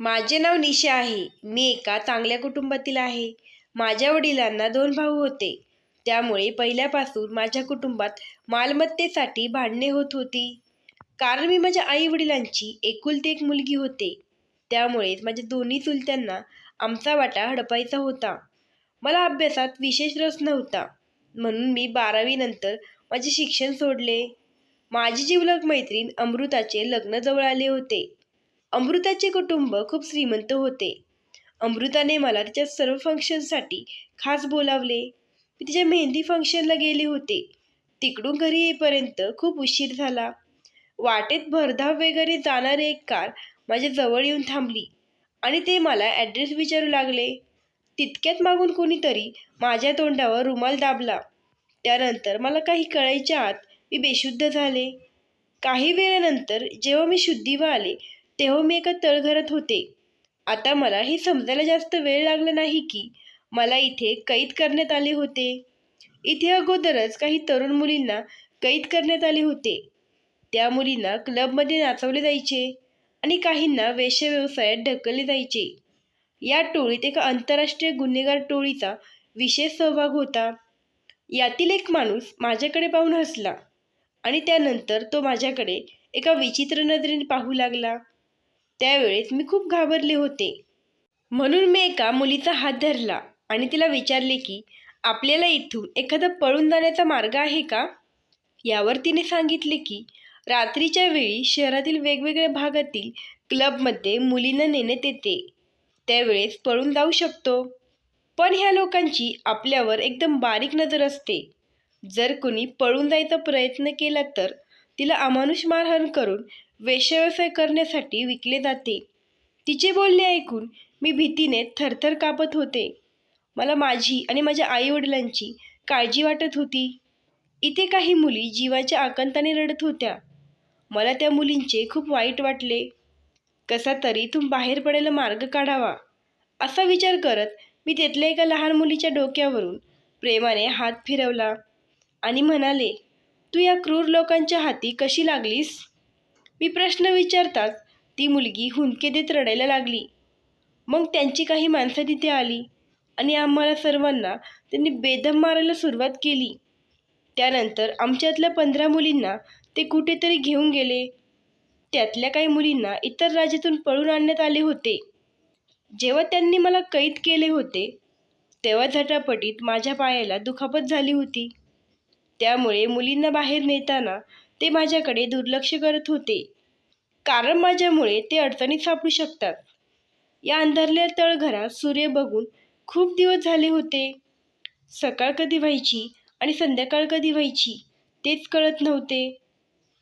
माझे नाव निशा आहे. मी एका चांगल्या कुटुंबातील आहे. माझ्या वडिलांना दोन भाऊ होते. त्यामुळे पहिल्यापासून माझ्या कुटुंबात मालमत्तेसाठी भांडणे होत होती. कारण मी माझ्या आई वडिलांची एकुलती एक मुलगी होते. त्यामुळेच माझ्या दोन्ही चुलत्यांना आमचा वाटा हडपायचा होता. मला अभ्यासात विशेष रस नव्हता. म्हणून मी बारावीनंतर माझे शिक्षण सोडले. माझी जीवलग मैत्रीण अमृताचे लग्न जवळ आले होते. अमृताचे कुटुंब खूप श्रीमंत होते. अमृताने मला तिच्या सर्व फंक्शनसाठी खास बोलावले. मी तिच्या मेहंदी फंक्शनला गेले होते. तिकडून घरी येईपर्यंत खूप उशीर झाला. वाटेत भरधाव वगैरे जाणारी एक कार माझ्या जवळ येऊन थांबली आणि ते मला ॲड्रेस विचारू लागले. तितक्यात मागून कोणीतरी माझ्या तोंडावर रुमाल दाबला. त्यानंतर मला काही कळायच्या आत मी बेशुद्ध झाले. काही वेळानंतर जेव्हा मी शुद्धीवर आले तेव्हा मी एका तळघरात होते. आता मला हे समजायला जास्त वेळ लागला नाही की मला इथे कैद करण्यात आले होते. इथे अगोदरच काही तरुण मुलींना कैद करण्यात आले होते. त्या मुलींना क्लबमध्ये नाचवले जायचे आणि काहींना वेश्याव्यवसायात ढकलले जायचे. या टोळीत एका आंतरराष्ट्रीय गुन्हेगार टोळीचा विशेष सहभाग होता. यातील एक माणूस माझ्याकडे पाहून हसला आणि त्यानंतर तो माझ्याकडे एका विचित्र नजरेने पाहू लागला. त्यावेळेस मी खूप घाबरले होते. म्हणून मी एका मुलीचा हात धरला आणि तिला विचारले की आपल्याला इथून एखादा पळून जाण्याचा मार्ग आहे का? यावर तिने सांगितले की रात्रीच्या वेळी शहरातील वेगवेगळ्या भागातील क्लबमध्ये मुलींना नेण्यात येते त्यावेळेस पळून जाऊ शकतो. पण ह्या लोकांची आपल्यावर एकदम बारीक नजर असते. जर कोणी पळून जायचा प्रयत्न केला तर तिला अमानुष मारहाण करून वेश्याव्यवसाय करण्यासाठी विकले जाते. तिचे बोलणे ऐकून मी भीतीने थरथर कापत होते. मला माझी आणि माझ्या आईवडिलांची काळजी वाटत होती. इथे काही मुली जीवाच्या आकंताने रडत होत्या. मला त्या मुलींचे खूप वाईट वाटले. कसा तरी इथून बाहेर पडायला मार्ग काढावा. असा विचार करत मी तिथल्या एका लहान मुलीच्या डोक्यावरून प्रेमाने हात फिरवला आणि म्हणाले तू या क्रूर लोकांच्या हाती कशी लागलीस? मी प्रश्न विचारताच ती मुलगी हुंदके देत रडायला लागली. मग त्यांची काही माणसं तिथे आली आणि आम्हाला सर्वांना त्यांनी बेदम मारायला सुरुवात केली. त्यानंतर आमच्यातल्या पंधरा मुलींना ते कुठेतरी घेऊन गेले. त्यातल्या काही मुलींना इतर राज्यातून पळून आणण्यात आले होते. जेव्हा त्यांनी मला कैद केले होते तेव्हा झटापटीत माझ्या पायाला दुखापत झाली होती. त्यामुळे मुलींना बाहेर नेताना ते माझ्याकडे दुर्लक्ष करत होते. कारण माझ्यामुळे ते अडचणीत सापडू शकतात. या अंधारल्या तळघरात सूर्य बघून खूप दिवस झाले होते. सकाळ कधी व्हायची आणि संध्याकाळ कधी व्हायची तेच कळत नव्हते.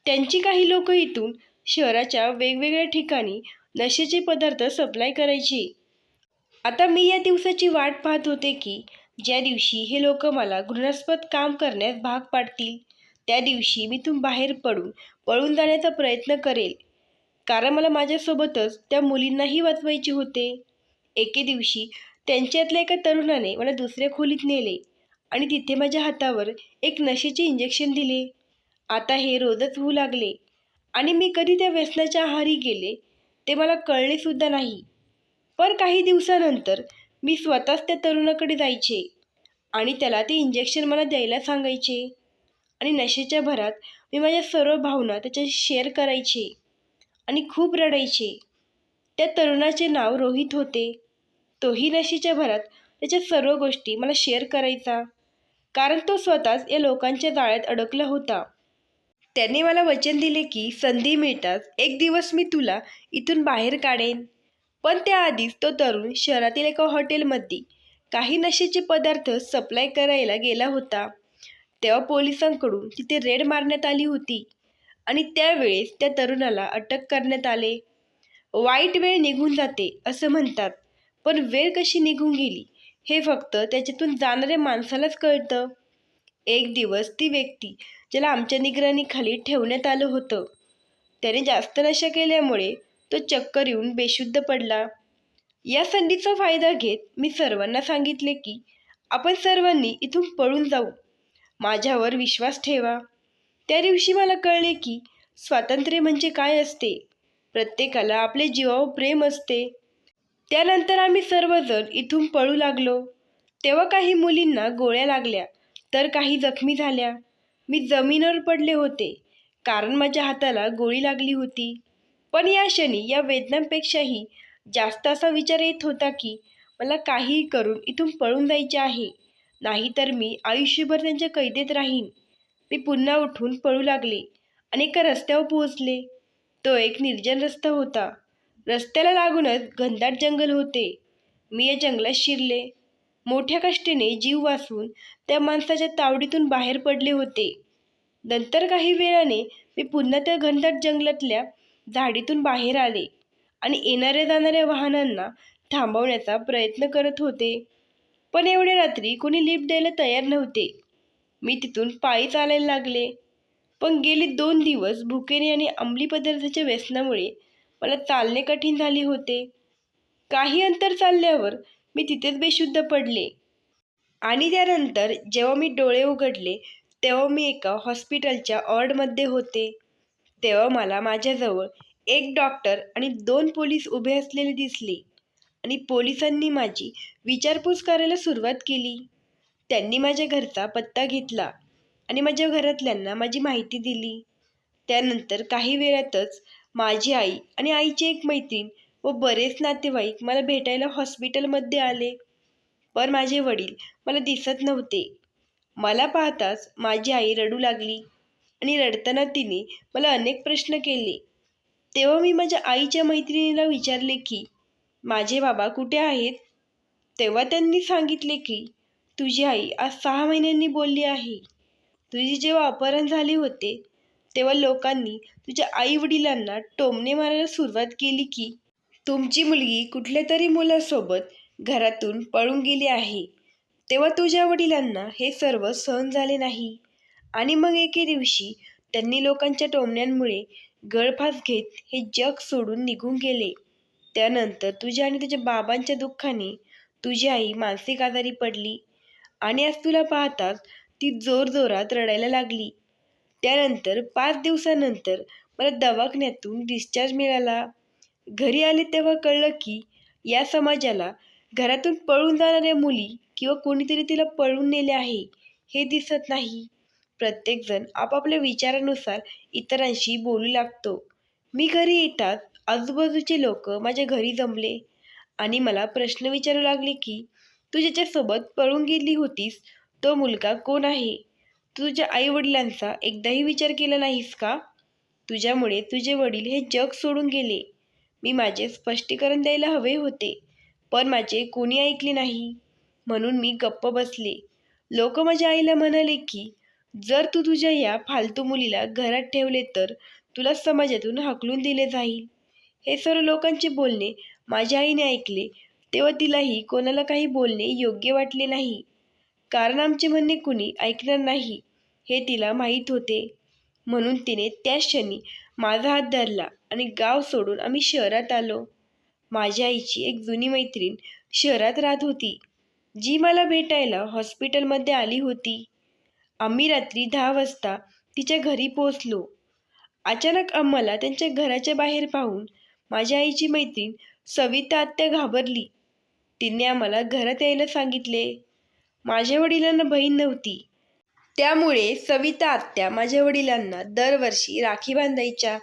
त्यांची काही लोक इथून शहराच्या वेगवेगळ्या ठिकाणी नशेचे पदार्थ सप्लाय करायचे. आता मी या दिवसाची वाट पाहत होते की ज्या दिवशी हे लोक मला घृणास्पद काम करण्यास भाग पाडतील त्या दिवशी मी इथून बाहेर पडून पळून जाण्याचा प्रयत्न करेल. कारण मला माझ्यासोबतच त्या मुलींनाही वाचवायचे होते. एके दिवशी त्यांच्यातल्या एका तरुणाने मला दुसऱ्या खोलीत नेले आणि तिथे माझ्या हातावर एक नशेचे इंजेक्शन दिले. आता हे रोजच होऊ लागले आणि मी कधी त्या व्यसनाच्या आहारी गेले ते मला कळलेसुद्धा नाही. पण काही दिवसानंतर मी स्वतःच त्या तरुणाकडे जायचे आणि त्याला ते इंजेक्शन मला द्यायला सांगायचे. आणि नशेच्या भरात मी माझ्या सर्व भावना त्याच्याशी शेअर करायचे आणि खूप रडायचे. त्या तरुणाचे नाव रोहित होते. तोही नशेच्या भरात त्याच्या सर्व गोष्टी मला शेअर करायचा. कारण तो स्वतःच या लोकांच्या जाळ्यात अडकला होता. त्याने मला वचन दिले की संधी मिळताच एक दिवस मी तुला इथून बाहेर काढेन. पण त्याआधीच तो तरुण शहरातील एका हॉटेलमध्ये काही नशेचे पदार्थ सप्लाय करायला गेला होता. तेव्हा पोलिसांकडून तिथे रेड मारण्यात आली होती आणि त्यावेळेस त्या तरुणाला अटक करण्यात आले. वाईट वेळ निघून जाते असं म्हणतात. पण वेळ कशी निघून गेली हे फक्त त्याच्यातून जाणाऱ्या माणसालाच कळतं. एक दिवस ती व्यक्ती ज्याला आमच्या निगराणीखाली ठेवण्यात आलं होतं त्याने जास्त नशा केल्यामुळे तो चक्कर येऊन बेशुद्ध पडला. या संधीचा फायदा घेत मी सर्वांना सांगितले की आपण सर्वांनी इथून पळून जाऊ. माझ्यावर विश्वास ठेवा. त्या दिवशी मला कळले की स्वातंत्र्य म्हणजे काय असते? प्रत्येकाला आपले जीवावर प्रेम असते. त्यानंतर आम्ही सर्वजण इथून पळू लागलो. तेव्हा काही मुलींना गोळ्या लागल्या तर काही जखमी झाल्या. मी जमिनीवर पडले होते कारण माझ्या हाताला गोळी लागली होती. पण या क्षणी या वेदनांपेक्षाही जास्त असा विचार येत होता की मला काहीही करून इथून पळून जायचे आहे. नाहीतर मी आयुष्यभर त्यांच्या कैदेत राहीन. मी पुन्हा उठून पळू लागले. आणि एका रस्त्यावर पोहोचले. तो एक निर्जन रस्ता होता. रस्त्याला लागूनच घनदाट जंगल होते. मी या जंगलात शिरले. मोठ्या कष्टीने जीव वाचवून त्या माणसाच्या तावडीतून बाहेर पडले होते. नंतर काही वेळाने मी पुन्हा त्या घनदाट जंगलातल्या झाडीतून बाहेर आले आणि येणाऱ्या जाणाऱ्या वाहनांना थांबवण्याचा प्रयत्न करत होते. पण एवढ्या रात्री कोणी लिफ्ट द्यायला तयार नव्हते. मी तिथून पायी चालायला लागले. पण गेले दोन दिवस भुकेने आणि अंमली पदार्थाच्या व्यसनामुळे मला चालणे कठीण झाले होते. काही अंतर चालल्यावर मी तिथेच बेशुद्ध पडले. आणि त्यानंतर जेव्हा मी डोळे उघडले तेव्हा मी एका हॉस्पिटलच्या ऑर्डमध्ये होते. तेव्हा मला माझ्याजवळ एक डॉक्टर आणि दोन पोलीस उभे असलेले दिसले. आणि पोलिसांनी माझी विचारपूस करायला सुरुवात केली. त्यांनी माझ्या घरचा पत्ता घेतला आणि माझ्या घरातल्यांना माझी माहिती दिली. त्यानंतर काही वेळातच माझी आई आणि आईची एक मैत्रीण व बरेच नातेवाईक मला भेटायला हॉस्पिटलमध्ये आले. पण माझे वडील मला दिसत नव्हते. मला पाहताच माझी आई रडू लागली आणि रडताना तिने मला अनेक प्रश्न केले. तेव्हा मी माझ्या आईच्या मैत्रिणीला विचारले की माझे बाबा कुठे आहेत? तेव्हा त्यांनी सांगितले की तुझी आई आज सहा महिन्यांनी बोलली आहे. तुझे जेव्हा अपहरण झाले होते तेव्हा लोकांनी तुझ्या आई वडिलांना टोमणे मारायला सुरुवात केली की तुमची मुलगी कुठल्या तरी मुलासोबत घरातून पळून गेली आहे. तेव्हा तुझ्या वडिलांना हे सर्व सहन झाले नाही. आणि मग एके दिवशी त्यांनी लोकांच्या टोमण्यांमुळे गळफास घेत हे जग सोडून निघून गेले. त्यानंतर तुझ्या आणि तुझ्या बाबांच्या दुःखाने तुझी आई मानसिक आजारी पडली आणि आज तुला पाहताच ती जोरजोरात रडायला लागली. त्यानंतर पाच दिवसानंतर मला दवाखान्यातून डिस्चार्ज मिळाला. घरी आले तेव्हा कळलं की या समाजाला घरातून पळून जाणाऱ्या मुली किंवा कोणीतरी तिला पळून नेले आहे हे दिसत नाही. प्रत्येकजण आपापल्या विचारानुसार इतरांशी बोलू लागतो. मी घरी येताच आजूबाजूचे लोक माझ्या घरी जमले आणि मला प्रश्न विचारू लागले की तू ज्याच्यासोबत पळून गेली होतीस तो मुलगा कोण आहे? तू तुझ्या आईवडिलांचा एकदाही विचार केला नाहीस का? तुझ्यामुळे तुझे वडील हे जग सोडून गेले. मी माझे स्पष्टीकरण द्यायला हवे होते पण माझे कोणी ऐकले नाही. म्हणून मी गप्प बसले. लोक माझ्या आईला म्हणाले की जर तू तुझ्या या फालतू मुलीला घरात ठेवले तर तुला समाजातून हाकलून दिले जाईल. हे सर्व लोकांचे बोलणे माझ्या आईने ऐकले तेव्हा तिलाही कोणाला काही बोलणे योग्य वाटले नाही. कारण आमचे म्हणणे कुणी ऐकणार नाही हे तिला माहीत होते. म्हणून तिने त्याच क्षणी माझा हात धरला आणि गाव सोडून आम्ही शहरात आलो. माझ्या आईची एक जुनी मैत्रीण शहरात राहत होती जी मला भेटायला हॉस्पिटलमध्ये आली होती. आम्ही रात्री दहा वाजता तिच्या घरी पोचलो अचानक आम्हाला त्यांच्या घराच्या बाहेर पाहून माझ्या आईची मैत्रीण सविता आत्या घाबरली. तिने आम्हाला घरात यायला सांगितले. माझ्या वडिलांना बहीण नव्हती. त्यामुळे सविता आत्या माझ्या वडिलांना दरवर्षी राखी बांधायच्या.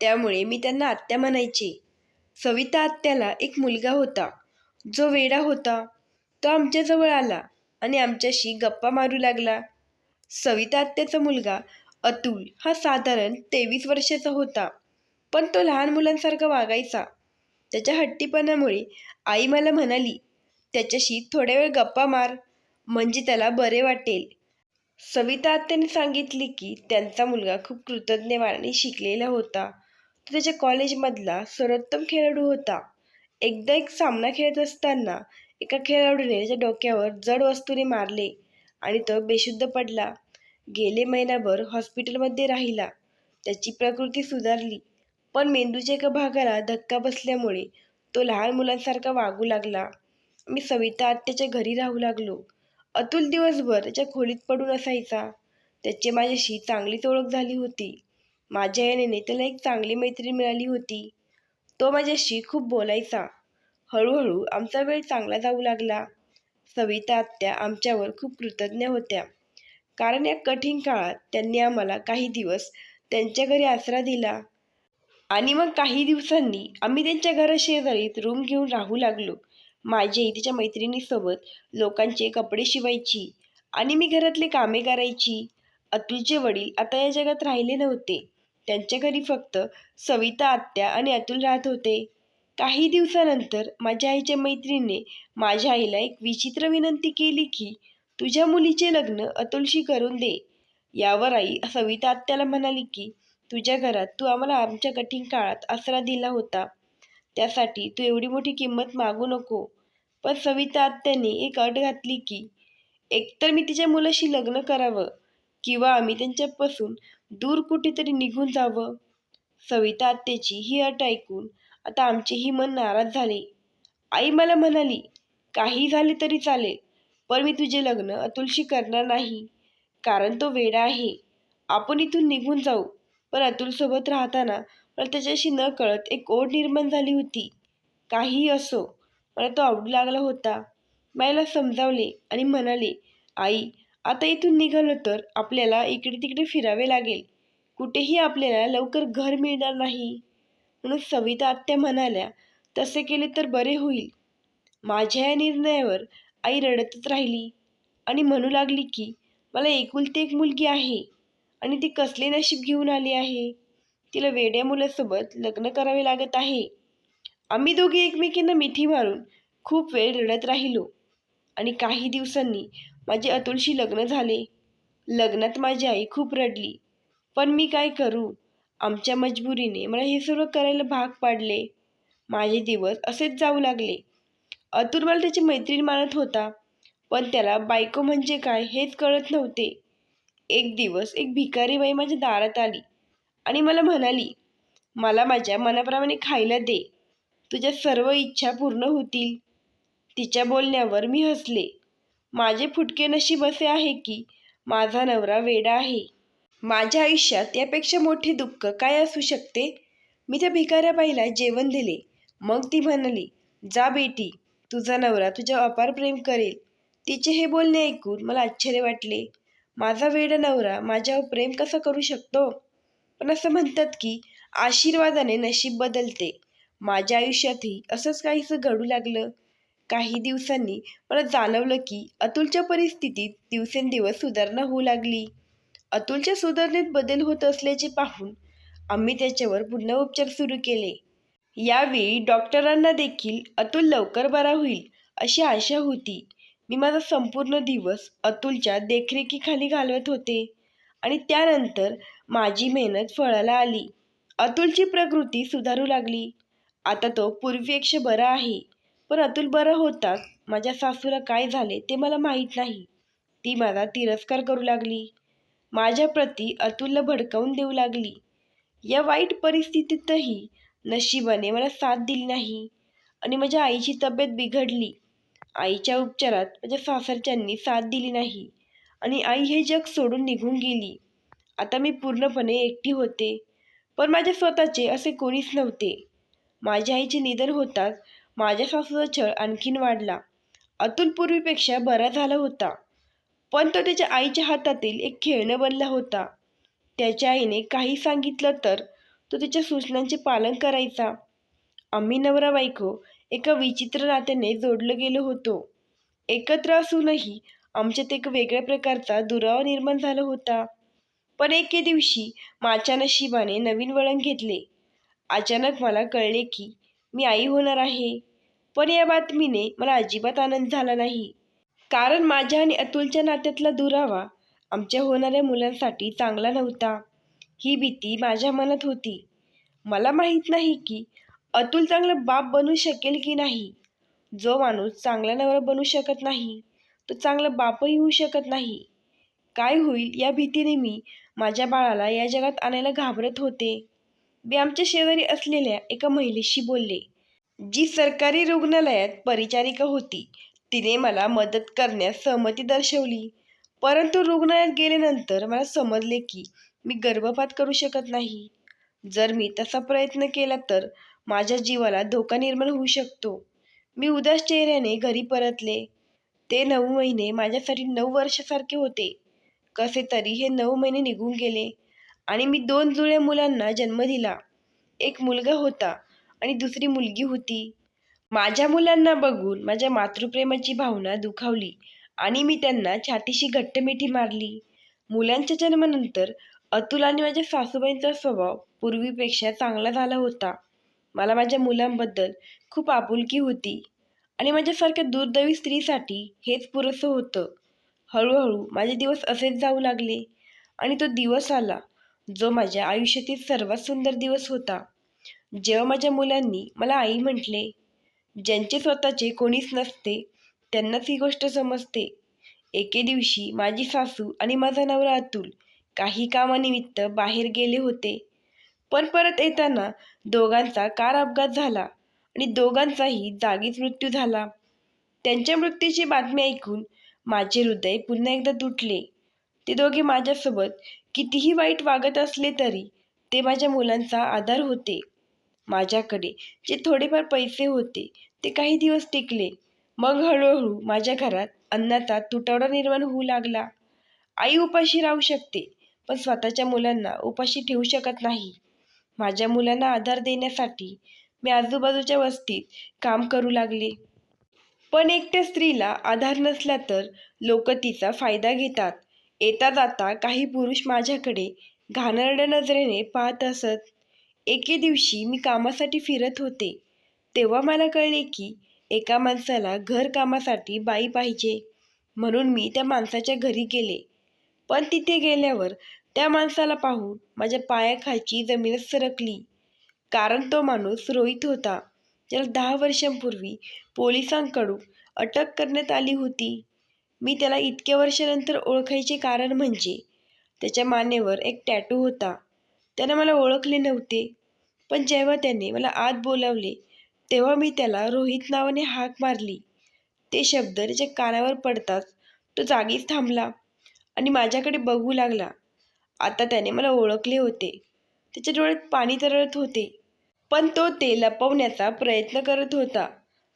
त्यामुळे मी त्यांना आत्या म्हणायचे. सविता आत्याला एक मुलगा होता. जो वेडा होता. तो आमच्याजवळ आला आणि आमच्याशी गप्पा मारू लागला. सविता आत्याचा मुलगा अतुल हा साधारण तेवीस वर्षाचा होता. पण तो लहान मुलांसारखा वागायचा. त्याच्या हट्टीपणामुळे आई मला म्हणाली त्याच्याशी थोड्या वेळ गप्पा मार म्हणजे त्याला बरे वाटेल. सविता आत्याने सांगितले की त्यांचा मुलगा खूप कृतज्ञवाने शिकलेला होता. तो त्याच्या कॉलेजमधला सर्वोत्तम खेळाडू होता. एकदा एक सामना खेळत असताना एका खेळाडूने त्याच्या डोक्यावर जड वस्तूने मारले आणि तो बेशुद्ध पडला. गेले महिनाभर हॉस्पिटलमध्ये राहिला. त्याची प्रकृती सुधारली. पण मेंदूच्या एका भागाला धक्का बसल्यामुळे तो लहान मुलांसारखा वागू लागला. मी सविता आत्याच्या घरी राहू लागलो. अतुल दिवसभर त्याच्या खोलीत पडून असायचा. त्याची माझ्याशी चांगलीच ओळख झाली होती. माझ्या येण्याने त्याला एक चांगली मैत्री मिळाली होती. तो माझ्याशी खूप बोलायचा. हळूहळू आमचा वेळ चांगला जाऊ लागला. सविता आत्या आमच्यावर खूप कृतज्ञ होत्या. कारण या कठीण काळात त्यांनी आम्हाला काही दिवस त्यांच्या घरी आसरा दिला. आणि मग काही दिवसांनी आम्ही त्यांच्या घराशेजारीत रूम घेऊन राहू लागलो. माझी आई तिच्या मैत्रिणीसोबत लोकांचे कपडे शिवायची आणि मी घरातले कामे करायची. अतुलचे वडील आता या जगात राहिले नव्हते. त्यांच्या घरी फक्त सविता आत्या आणि अतुल राहत होते. काही दिवसानंतर माझ्या आईच्या मैत्रिणीने माझ्या आईला एक विचित्र विनंती केली की तुझ्या मुलीचे लग्न अतुलशी करून दे. यावर आई सविता आत्याला म्हणाली की तुझ्या घरात तू आम्हाला आमच्या कठीण काळात आसरा दिला होता. त्यासाठी तू एवढी मोठी किंमत मागू नको. पण सविता आत्याने एक अट घातली की एकतर मी तिच्या मुलाशी लग्न करावं किंवा आम्ही त्यांच्यापासून दूर कुठेतरी निघून जावं. सविता आत्याची ही अट ऐकून आता आमचेही मन नाराज झाले. आई मला म्हणाली काही झाले तरी चालेल पण मी तुझे लग्न अतुलशी करणार नाही. कारण तो वेडा आहे. आपण इथून निघून जाऊ. पण अतुलसोबत राहताना मला त्याच्याशी न कळत एक ओढ निर्माण झाली होती. काहीही असो मला तो आवडू लागला होता. मायला समजावले आणि म्हणाले आई आता इथून निघालो तर आपल्याला इकडे तिकडे फिरावे लागेल. कुठेही आपल्याला लवकर घर मिळणार नाही. म्हणून सविता आत्या म्हणाल्या तसे केले तर बरे होईल. माझ्या या निर्णयावर आई रडतच राहिली आणि म्हणू लागली की मला एकुलती एक मुलगी आहे. आणि ती कसले नशीब घेऊन आली आहे? तिला वेड्या मुलासोबत लग्न करावे लागत आहे. आम्ही दोघे एकमेकींना मिठी मारून खूप वेळ रडत राहिलो. आणि काही दिवसांनी माझे अतुलशी लग्न झाले. लग्नात माझी आई खूप रडली. पण मी काय करू? आमच्या मजबुरीने मला हे सर्व करायला भाग पाडले. माझे दिवस असेच जाऊ लागले. अतुल मला त्याची मैत्रीण मानत होता. पण त्याला बायको म्हणजे काय हेच कळत नव्हते. एक दिवस एक भिकारी बाई माझ्या दारात आली आणि मला म्हणाली मला माझ्या मनाप्रमाणे खायला दे. तुझ्या सर्व इच्छा पूर्ण होतील. तिच्या बोलण्यावर मी हसले. माझे फुटके नशीब असे आहे की माझा नवरा वेडा आहे. माझ्या आयुष्यात यापेक्षा मोठे दुःख काय असू शकते? मी त्या भिकाऱ्या बाईला जेवण दिले. मग ती म्हणाली जा बेटी तुझा नवरा तुझ्या अपार प्रेम करेल. तिचे हे बोलणे ऐकून मला आश्चर्य वाटले. माझा वेड नवरा माझ्यावर प्रेम कसं करू शकतो? पण असं म्हणतात की आशीर्वादाने नशीब बदलते. माझ्या आयुष्यातही असंच काहीसं घडू लागलं. काही दिवसांनी मला जाणवलं की अतुलच्या परिस्थितीत दिवसेंदिवस सुधारणा होऊ लागली. अतुलच्या सुधारणेत बदल होत असल्याचे पाहून आम्ही त्याच्यावर पुन्हा उपचार सुरू केले. यावेळी डॉक्टरांना देखील अतुल लवकर बरा होईल अशी आशा होती. मी माझा संपूर्ण दिवस अतुलच्या देखरेखीखाली घालवत होते. आणि त्यानंतर माझी मेहनत फळाला आली. अतुलची प्रकृती सुधारू लागली. आता तो पूर्वीपेक्षा बरा आहे. पण अतुल बरा होताच माझ्या सासूला काय झाले ते मला माहीत नाही. ती माझा तिरस्कार करू लागली. माझ्याप्रती अतुलला भडकावून देऊ लागली. या वाईट परिस्थितीतही नशिबाने मला साथ दिली नाही. आणि माझ्या आईची तब्येत बिघडली. आईच्या उपचारात माझ्या सासरच्यांनी साथ दिली नाही आणि आई हे जग सोडून निघून गेली. आता मी पूर्णपणे एकटी होते पण माझे स्वतःचे असे कोणीच नव्हते. माझ्या आईचे निधन होताच माझ्या सासूचा छळ आणखीन वाढला. अतुल पूर्वीपेक्षा बरा झाला होता पण तो त्याच्या आईच्या हातातील एक खेळणं बनला होता. त्याच्या आईने काही सांगितलं तर तो त्याच्या सूचनांचे पालन करायचा. आम्ही नवरा बायको एका विचित्र नात्याने जोडलं गेलो होतो. एकत्र असूनही आमच्यात एक वेगळ्या प्रकारचा दुरावा निर्माण झाला होता. पण एके दिवशी माझ्या नशिबाने नवीन वळण घेतले. अचानक मला कळले की मी आई होणार आहे. पण या बातमीने मला अजिबात आनंद झाला नाही. कारण माझ्या आणि अतुलच्या नात्यातला दुरावा आमच्या होणाऱ्या मुलांसाठी चांगला नव्हता. ही भीती माझ्या मनात होती. मला माहीत नाही की अतुल चांगलं बाप बनू शकेल की नाही? जो माणूस चांगला नवरा बनू शकत नाही तो चांगला बापही होऊ शकत नाही. काय होईल या भीतीने मी माझ्या बाळाला या जगात आणायला घाबरत होते. मी आमच्या शेजारी असलेल्या एका महिलेशी बोलले जी सरकारी रुग्णालयात परिचारिका होती तिने मला मदत करण्यास सहमती दर्शवली. परंतु रुग्णालयात गेल्यानंतर मला समजले की मी गर्भपात करू शकत नाही. जर मी तसा प्रयत्न केला तर माझ्या जीवाला धोका निर्माण होऊ शकतो. मी उदास चेहऱ्याने घरी परतले. ते नऊ महिने माझ्यासाठी नऊ वर्षासारखे होते. कसे तरी हे नऊ महिने निघून गेले आणि मी दोन जुळ्या मुलांना जन्म दिला. एक मुलगा होता आणि दुसरी मुलगी होती. माझ्या मुलांना बघून माझ्या मातृप्रेमाची भावना दुखावली आणि मी त्यांना छातीशी घट्ट मिठी मारली. मुलांच्या जन्मानंतर अतुल आणि माझ्या सासूबाईंचा स्वभाव पूर्वीपेक्षा चांगला झाला होता. मला माझ्या मुलांबद्दल खूप आपुलकी होती. आणि माझ्यासारख्या दुर्दैवी स्त्रीसाठी हेच पुरेसं होतं. हळूहळू माझे दिवस असेच जाऊ लागले आणि तो दिवस आला जो माझ्या आयुष्यातील सर्वात सुंदर दिवस होता. जेव्हा माझ्या मुलांनी मला आई म्हटले ज्यांचे स्वतःचे कोणीच नसते त्यांनाच ही गोष्ट समजते. एके दिवशी माझी सासू आणि माझा नवरा अतुल काही कामानिमित्त बाहेर गेले होते. पण परत येताना दोघांचा कार अपघात झाला आणि दोघांचाही जागीच मृत्यू झाला. त्यांच्या मृत्यूची बातमी ऐकून माझे हृदय पुन्हा एकदा तुटले. ते दोघे माझ्यासोबत कितीही वाईट वागत असले तरी ते माझ्या मुलांचा आधार होते. माझ्याकडे जे थोडेफार पैसे होते ते काही दिवस टिकले. मग हळूहळू माझ्या घरात अन्नाचा तुटवडा निर्माण होऊ लागला. आई उपाशी राहू शकते पण स्वतःच्या मुलांना उपाशी ठेवू शकत नाही. माझ्या मुलांना आधार देण्यासाठी मी आजूबाजूच्या वस्तीत काम करू लागले. पण एकट्या स्त्रीला आधार नसला तर लोक तिचा फायदा घेतात. येता जाता काही पुरुष माझ्याकडे घाणेरड्या नजरेने पाहत असत. एके दिवशी मी कामासाठी फिरत होते. तेव्हा मला कळले की एका माणसाला घर कामासाठी बाई पाहिजे. म्हणून मी त्या माणसाच्या घरी गेले. पण तिथे गेल्यावर त्या माणसाला पाहून माझ्या पायाखालची जमीनच सरकली. कारण तो माणूस रोहित होता. ज्याला दहा वर्षांपूर्वी पोलिसांकडून अटक करण्यात आली होती. मी त्याला इतक्या वर्षानंतर ओळखायचे कारण म्हणजे त्याच्या मानेवर एक टॅटू होता. त्यानं मला ओळखले नव्हते. पण जेव्हा त्याने मला आत बोलावले तेव्हा मी त्याला रोहित नावाने हाक मारली. ते शब्द त्याच्या कानावर पडताच तो जागीच थांबला आणि माझ्याकडे बघू लागला. आता त्याने मला ओळखले होते. त्याच्या डोळ्यात पाणी तरळत होते. पण तो ते लपवण्याचा प्रयत्न करत होता.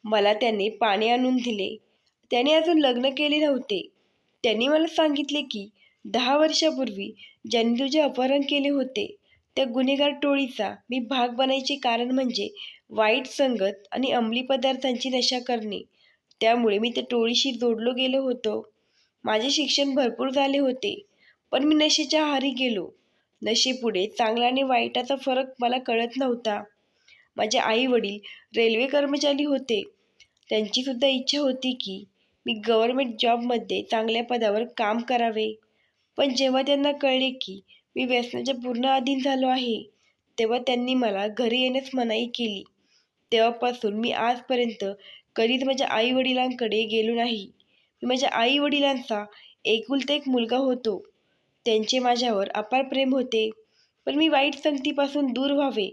मला त्याने पाणी आणून दिले. त्याने अजून लग्न केले नव्हते. त्यांनी मला सांगितले की दहा वर्षापूर्वी ज्यांनी तुझे अपहरण केले होते त्या गुन्हेगार टोळीचा मी भाग बनायचे कारण म्हणजे वाईट संगत आणि अंमली पदार्थांची नशा करणे. त्यामुळे मी त्या टोळीशी जोडलो गेलो होतो. माझे शिक्षण भरपूर झाले होते. पण मी नशेच्या आहारी गेलो. नशेपुढे चांगला आणि वाईटाचा फरक मला कळत नव्हता. माझे आई वडील रेल्वे कर्मचारी होते. त्यांचीसुद्धा इच्छा होती की मी गव्हर्मेंट जॉबमध्ये चांगल्या पदावर काम करावे. पण जेव्हा त्यांना कळले की मी व्यसनाच्या पूर्ण अधीन झालो आहे तेव्हा त्यांनी मला घरी येण्यास मनाई केली. तेव्हापासून मी आजपर्यंत कधीच माझ्या आई वडिलांकडे गेलो नाही. मी माझ्या आई वडिलांचा एकुलता एक मुलगा होतो. त्यांचे माझ्यावर अपार प्रेम होते. पण मी वाईट संगतीपासून दूर व्हावे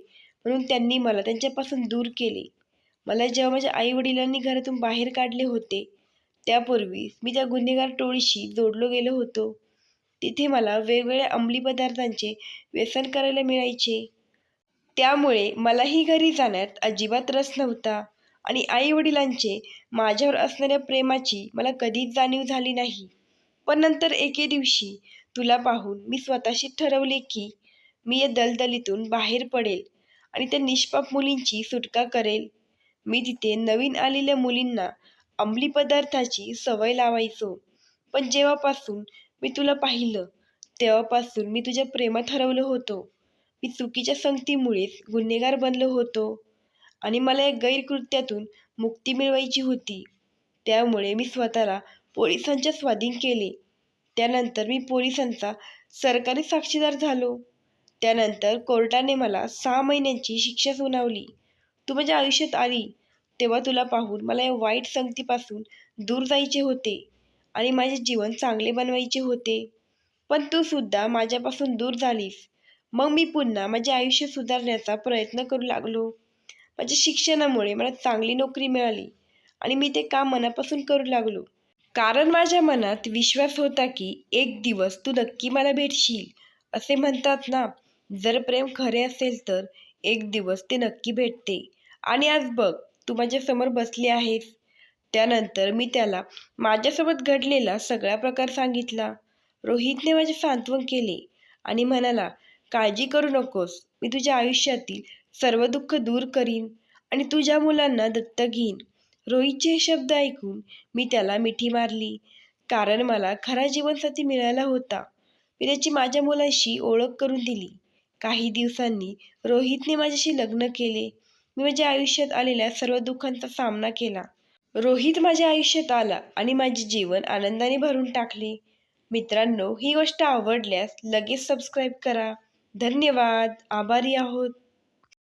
म्हणून त्यांनी मला त्यांच्यापासून दूर केले. मला जेव्हा माझ्या आई वडिलांनी घरातून बाहेर काढले होते त्यापूर्वीच मी त्या गुन्हेगार टोळीशी जोडलो गेलो होतो. तिथे मला वेगवेगळ्या अंमली पदार्थांचे व्यसन करायला मिळायचे. त्यामुळे मलाही घरी जाण्यात अजिबात रस नव्हता आणि आई वडिलांचे माझ्यावर असणाऱ्या प्रेमाची मला कधीच जाणीव झाली नाही. पण नंतर एके दिवशी तुला पाहून मी स्वतःशी ठरवले की मी या दलदलीतून बाहेर पडेल आणि त्या निष्पाप मुलींची सुटका करेल. मी तिथे नवीन आलेल्या मुलींना अंमली पदार्थाची सवय लावायचो. पण जेव्हापासून मी तुला पाहिलं तेव्हापासून मी तुझ्या प्रेमात हरवलं होतो. मी चुकीच्या संगतीमुळेच गुन्हेगार बनलो होतो आणि मला या गैरकृत्यातून मुक्ती मिळवायची होती. त्यामुळे मी स्वतःला पोलिसांच्या स्वाधीन केले. त्यानंतर मी पोलिसांचा सरकारी साक्षीदार झालो. त्यानंतर कोर्टाने मला सहा महिन्यांची शिक्षा सुनावली. तू माझ्या आयुष्यात आली तेव्हा तुला पाहून मला या वाईट संगतीपासून दूर जायचे होते आणि माझे जीवन चांगले बनवायचे होते. पण तू सुद्धा माझ्यापासून दूर झालीस. मग मी पुन्हा माझे आयुष्य सुधारण्याचा प्रयत्न करू लागलो. माझ्या शिक्षणामुळे मला चांगली नोकरी मिळाली आणि मी ते काम मनापासून करू लागलो. कारण माझ्या मनात विश्वास होता की एक दिवस तू नक्की मला भेटशील असे म्हणतात ना. जर प्रेम खरे असेल तर एक दिवस ते नक्की भेटते. आणि आज बघ तू माझ्यासमोर बसली आहेस. त्यानंतर मी त्याला माझ्यासोबत घडलेला सगळा प्रकार सांगितला. रोहितने माझे सांत्वन केले आणि म्हणाला काळजी करू नकोस. मी तुझ्या आयुष्यातील सर्व दुःख दूर करीन आणि तुझ्या मुलांना दत्तक घेईन. रोहितचे हे शब्द ऐकून मी त्याला मिठी मारली. कारण मला खरा जीवनसाथी मिळाला होता. मी त्याची माझ्या मुलांशी ओळख करून दिली. काही दिवसांनी रोहितने माझ्याशी लग्न केले. मी माझ्या आयुष्यात आलेल्या सर्व दुःखांचा सामना केला. रोहित माझ्या आयुष्यात आला आणि माझे जीवन आनंदाने भरून टाकले. मित्रांनो ही गोष्ट आवडल्यास लगेच सबस्क्राईब करा. धन्यवाद. आभारी आहोत.